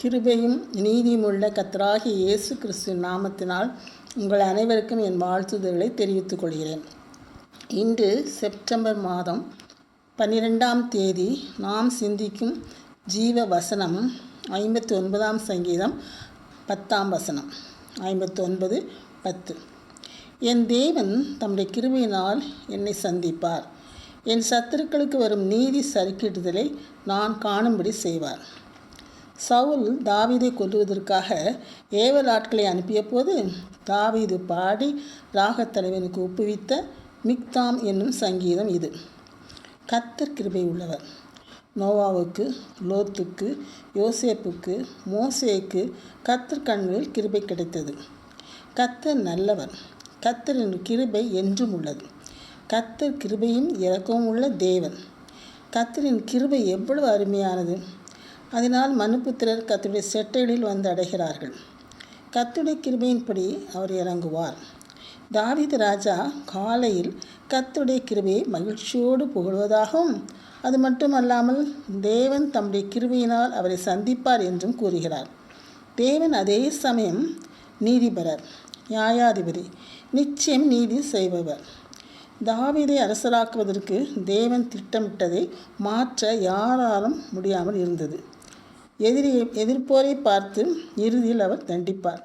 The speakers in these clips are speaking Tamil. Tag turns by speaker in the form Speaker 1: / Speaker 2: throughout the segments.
Speaker 1: கிருபையும் நீதியுமுள்ள கத்தராகி இயேசு கிறிஸ்து நாமத்தினால் உங்கள் அனைவருக்கும் என் வாழ்த்துதல்களை தெரிவித்துக் கொள்கிறேன். இன்று செப்டம்பர் மாதம் பன்னிரெண்டாம் தேதி நாம் சிந்திக்கும் ஜீவ வசனம் ஐம்பத்தி ஒன்பதாம் சங்கீதம் பத்தாம் வசனம். ஐம்பத்தி ஒன்பது பத்து. என் தேவன் தம்முடைய கிருபையினால் என்னை சந்திப்பார். என் சத்துருக்களுக்கு வரும் நீதி சறுக்கிடுதலை நான் காணும்படி செய்வார். சவுல் தாவீதை கொல்லுவதற்காக ஏவல் ஆட்களை அனுப்பிய போது தாவீது பாடி ராகத் தலைவனுக்கு ஒப்புவித்த மிக்தாம் என்னும் சங்கீதம் இது. கத்தர் கிருபை உள்ளவர். நோவாவுக்கு லோத்துக்கு யோசேப்புக்கு மோசேக்கு கத்தர் கண்களில் கிருபை கிடைத்தது. கத்தர் நல்லவர். கத்தரின் கிருபை என்றும் உள்ளது. கத்தர் கிருபையும் இறக்கவும் உள்ள தேவன். கத்தரின் கிருபை எவ்வளவு அருமையானது. அதனால் மனுபுத்திரர் கத்துடைய செட்டைகளில் வந்து அடைகிறார்கள். கத்துடைய கிருபையின்படி அவர் இறங்குவார். தாவித ராஜா காலையில் கத்துடைய கிருபையை மகிழ்ச்சியோடு புகழ்வதாகவும் அது மட்டுமல்லாமல் தேவன் தம்முடைய கிருபையினால் அவரை சந்திப்பார் என்றும் கூறுகிறார். தேவன் அதே சமயம் நீதிபரர் நியாயாதிபதி நிச்சயம் நீதி செய்பவர். தாவீதை அரசராக்குவதற்கு தேவன் திட்டமிட்டதை மாற்ற யாராலும் முடியாமல் இருந்தது. எதிரி எதிர்ப்போரை பார்த்து இறுதியில் அவர் தண்டிப்பார்.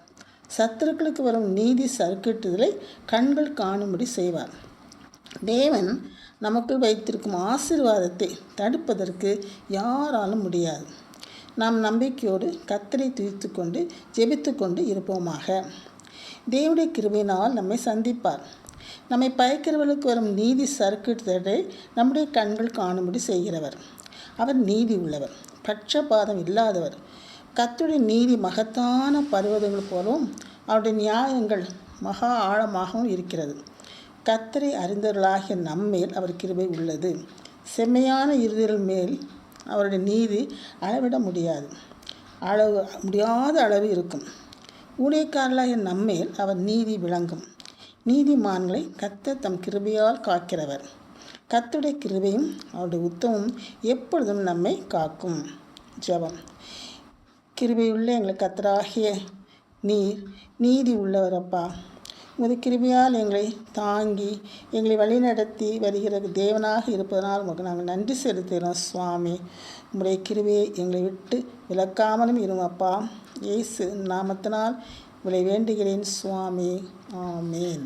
Speaker 1: சத்துருக்களுக்கு வரும் நீதி சறுக்கிட்டுதலை கண்கள் காணும்படி செய்வார். தேவன் நமக்குள் வைத்திருக்கும் ஆசீர்வாதத்தை தடுப்பதற்கு யாராலும் முடியாது. நாம் நம்பிக்கையோடு கத்தரை துதித்து கொண்டு ஜெபித்து கொண்டு இருப்போமாக. தேவனுடைய கிருபையினால் நம்மை சந்திப்பார். நம்மை பயக்கிறவர்களுக்கு வரும் நீதி சறுக்கிட்டதை நம்முடைய கண்கள் காணும்படி செய்கிறவர். அவர் நீதி உள்ளவர் பட்சபாதம் இல்லாதவர். கத்துடைய நீதி மகத்தான பருவதங்கள் போலவும் அவருடைய நியாயங்கள் மகா ஆழமாகவும் இருக்கிறது. கத்தரை அறிந்தவர்களாகிய நம்மேல் அவர் கிருபை உள்ளது. செம்மையான இறுதிகள் மேல் அவருடைய நீதி அளவிட முடியாது. அளவு முடியாத அளவு இருக்கும். ஊழியக்காரர்களாகிய நம்மேல் அவர் நீதி விளங்கும். நீதிமான்களை கத்த தம் கிருபையால் காக்கிறவர். கத்துடைய கிருபையும் அவருடைய உத்தமும் எப்பொழுதும் நம்மை காக்கும். ஜபம். கிருபையுள்ள எங்களை கத்தராகிய நீர் நீதி உள்ளவரப்பா உமது கிருபையால் எங்களை தாங்கி எங்களை வழிநடத்தி வருகிற தேவனாக இருப்பதனால் உங்களுக்கு நாங்கள் நன்றி செலுத்துகிறோம் சுவாமி. உங்களுடைய கிருபியை எங்களை விட்டு விளக்காமலும் இருமப்பா. இயேசு நாமத்தினால் உங்களை வேண்டுகிறேன் சுவாமி. ஆமேன்.